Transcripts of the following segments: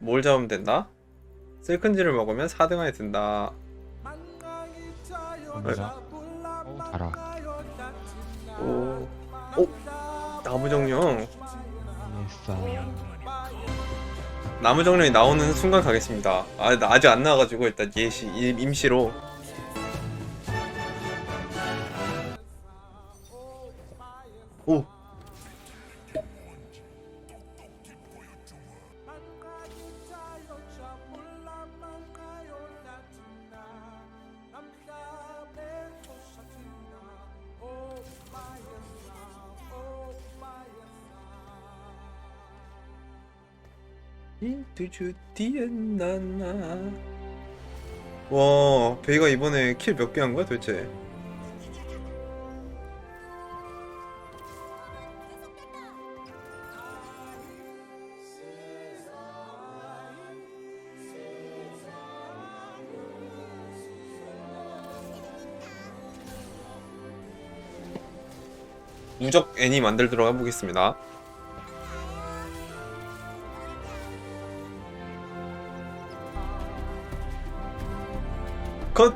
뭘 잡으면 된다? 슬큰지를 먹으면 4등 안에 든다. 갑니다. 어, 달아. 오, 오, 나무정령. 예싸. 나무정령이 나오는 순간 가겠습니다. 아, 나 아직 안 나와가지고 일단 예시, 임- 임시로. 오. 주 디엔나나. 와 베이가 이번에 킬 몇 개 한 거야 도대체? 무적 애니 만들도록 해보겠습니다 컷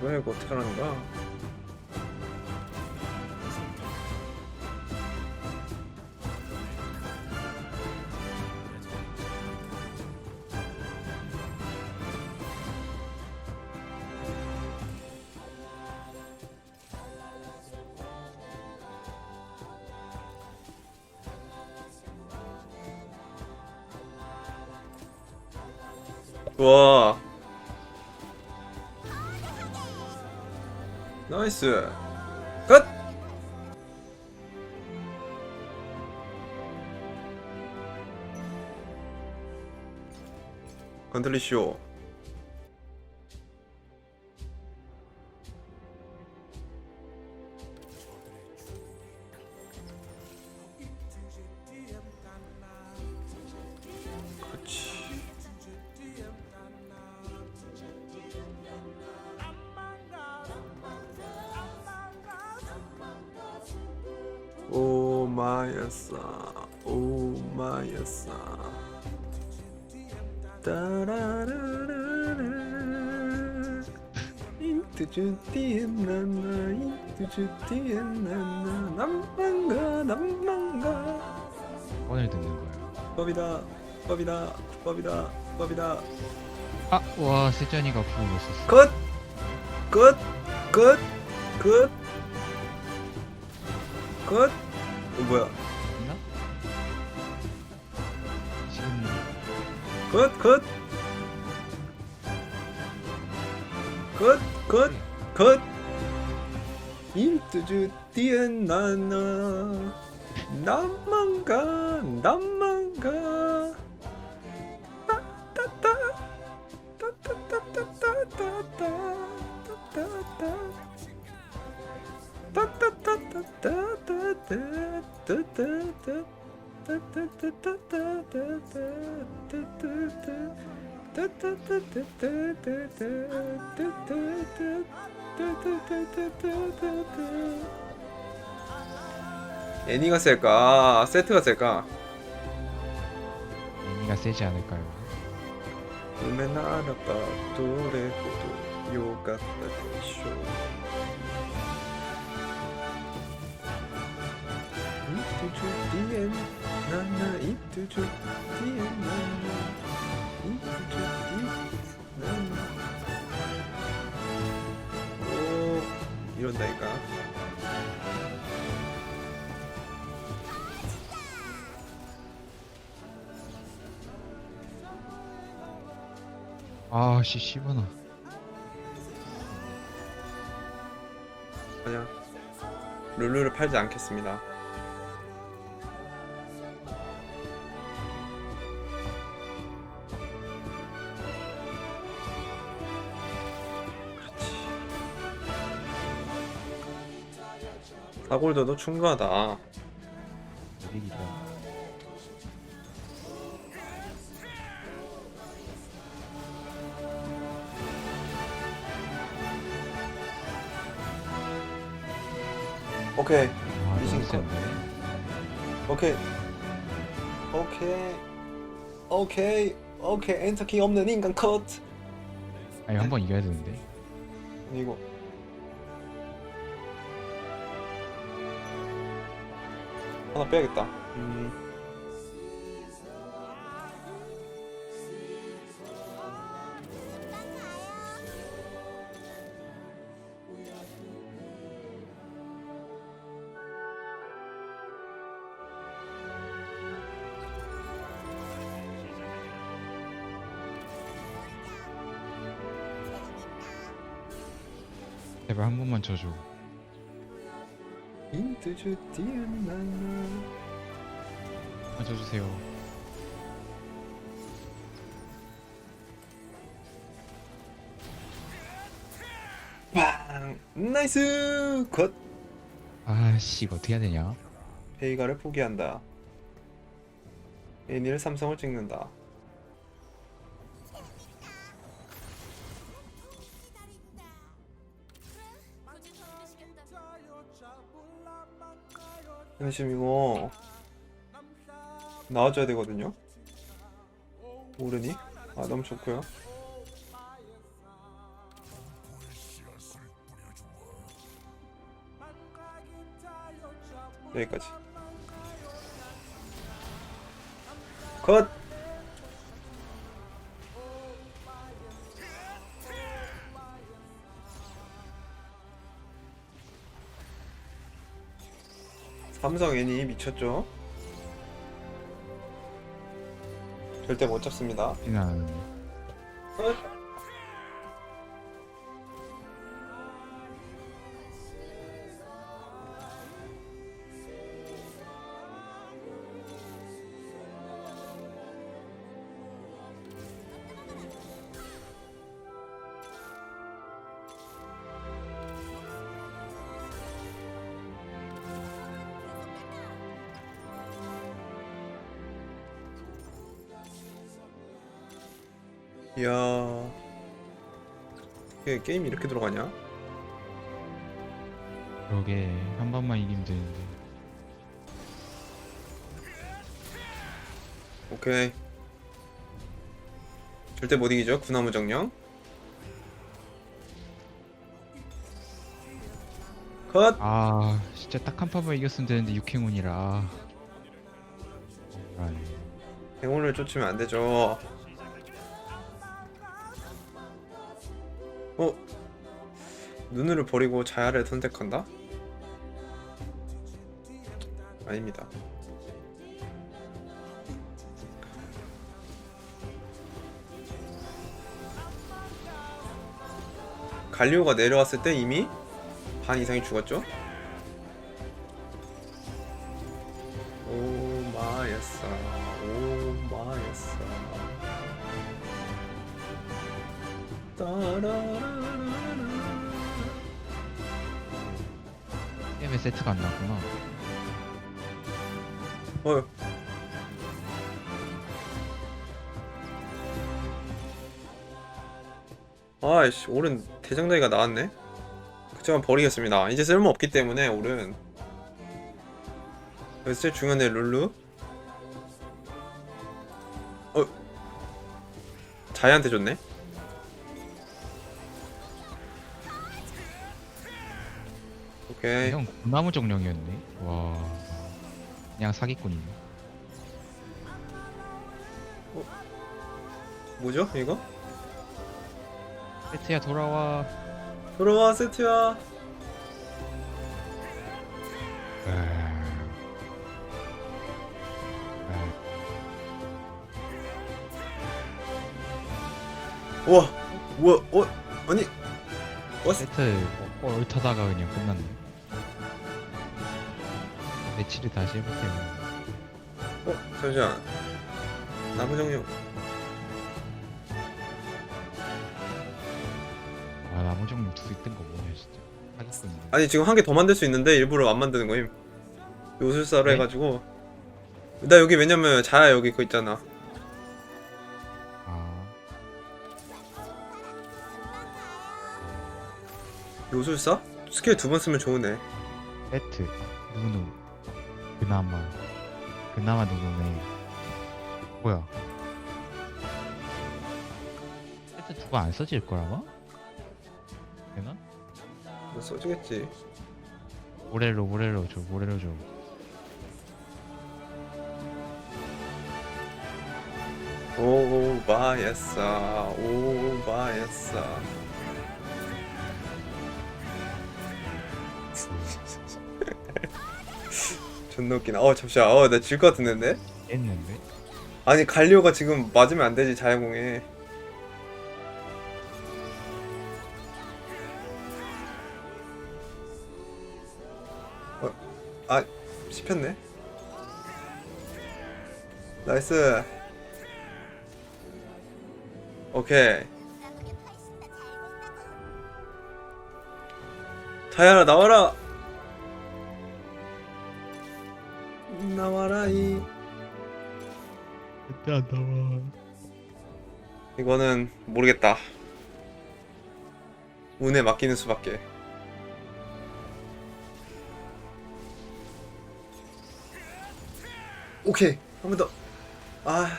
뭐야 이거 어떻게 하는 거야? 와. 나이스. 끝! 건틀리쇼 오 마야사 오 마야사 따라라라라 인투주 디엔나나 인투주 디엔나나 남방가 남방가 뻔을 듣는 거예요. 법이다 법이다 법이다 법이다 아, 와, 세찬이가 구워 넣었었어. 끝! 끝! 끝! 끝! 끝! 어, 뭐야? 있나? 지금 끝! 끝! 끝! 끝! 끝! 인투주 디엔나나 남만 가 남만 가 え、逃がせか？焦ってがせか。逃がせじゃねえかよ。夢ならばどれほど良かったでしょう？DN 나나 이투주 디엔 나나 이투주 디엔 나나 오 이런다니까. 아, 씨, 씨부나. 아니야. 룰루를 팔지 않겠습니다 사골더도 충분하다. 오케이. 아, 오케이. 오케이. 오케이. 오케이. 엔터키 없는 인간 컷. 아니 한번 이겨야 되는데. 이거. 하나 빼야겠다 음. 제발 한 번만 쳐줘 인트주 디안나나 한 쳐주세요. 빵! 나이스! 컷 아씨 이거 어떻게 해야 되냐? 베이가를 포기한다. 애니를 삼성을 찍는다 근데 지금 이거 나와줘야 되거든요? 오르니? 아 너무 좋고요. 여기까지. 컷 삼성 애니 미쳤죠? 절대 못 잡습니다. 난 이야. 이게 게임이 이렇게 들어가냐? 그러게 한 번만 이기면 되는데 오케이. 절대 못 이기죠. 구나무 정령. 컷. 아 진짜 딱 한 판만 이겼으면 되는데 육행운이라 아 행운을 쫓으면 안 되죠. 어? 눈을 버리고 자야를 선택한다? 아닙니다. 갈리오가 내려왔을 때 이미 반 이상이 죽었죠? 게임에 세트가 안 나왔구나. 어휴 아이씨 오른 대장다이가 나왔네? 그치만 버리겠습니다. 이제 쓸모없기 때문에 오른 그래서 제일 중요한 애 룰루? 어. 자이한테 줬네 오케이 형 나무 정령이었네 와 그냥 사기꾼이네 뭐죠 이거? 세트야 돌아와 돌아와 세트야 아... 우와 우와 어 아니 아, 세트 어, 얼타다가 그냥 끝났네 매치를 다시 해볼게요. 어 잠시만. 나무 정령 아 나무 정령 두개 뜬거 뭐냐 진짜. 사기꾼이네 아니 지금 한 개 더 만들 수 있는데 일부러 안 만드는 거임. 요술사로 네? 해가지고. 나 여기 왜냐면 자야 여기 그거 있잖아. 아. 요술사? 스킬 두 번 쓰면 좋으네. 세트. 누누 그나마 그나마 누누네 뭐야? 세트 누가 안 써질 걸 아마? 되나? 너 써주겠지. 모렐로 모렐로 줘 모렐로 줘. 오바였어 오바였어 존나 웃기나 어 잠시만. 어나 질 것 같은데 했는데? 아니 갈리오가 지금 맞으면 안 되지 자야공에 어, 아 씹혔네. 나이스. 오케이. 자야라 나와라 나와라 이 절대 안 나와 이거는 모르겠다. 운에 맡기는 수밖에. 오케이 한 번 더. 아.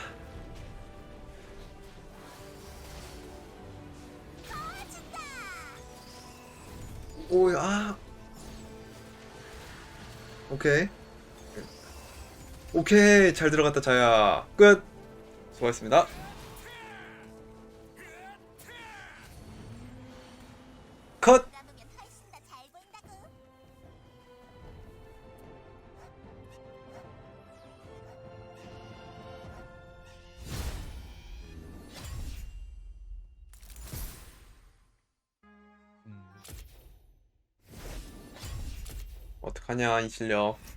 오, 아. 오케이. 오케이 잘 들어갔다 자야. 끝. 수고하셨습니다. 컷. 음. 어떡하냐 이 실력.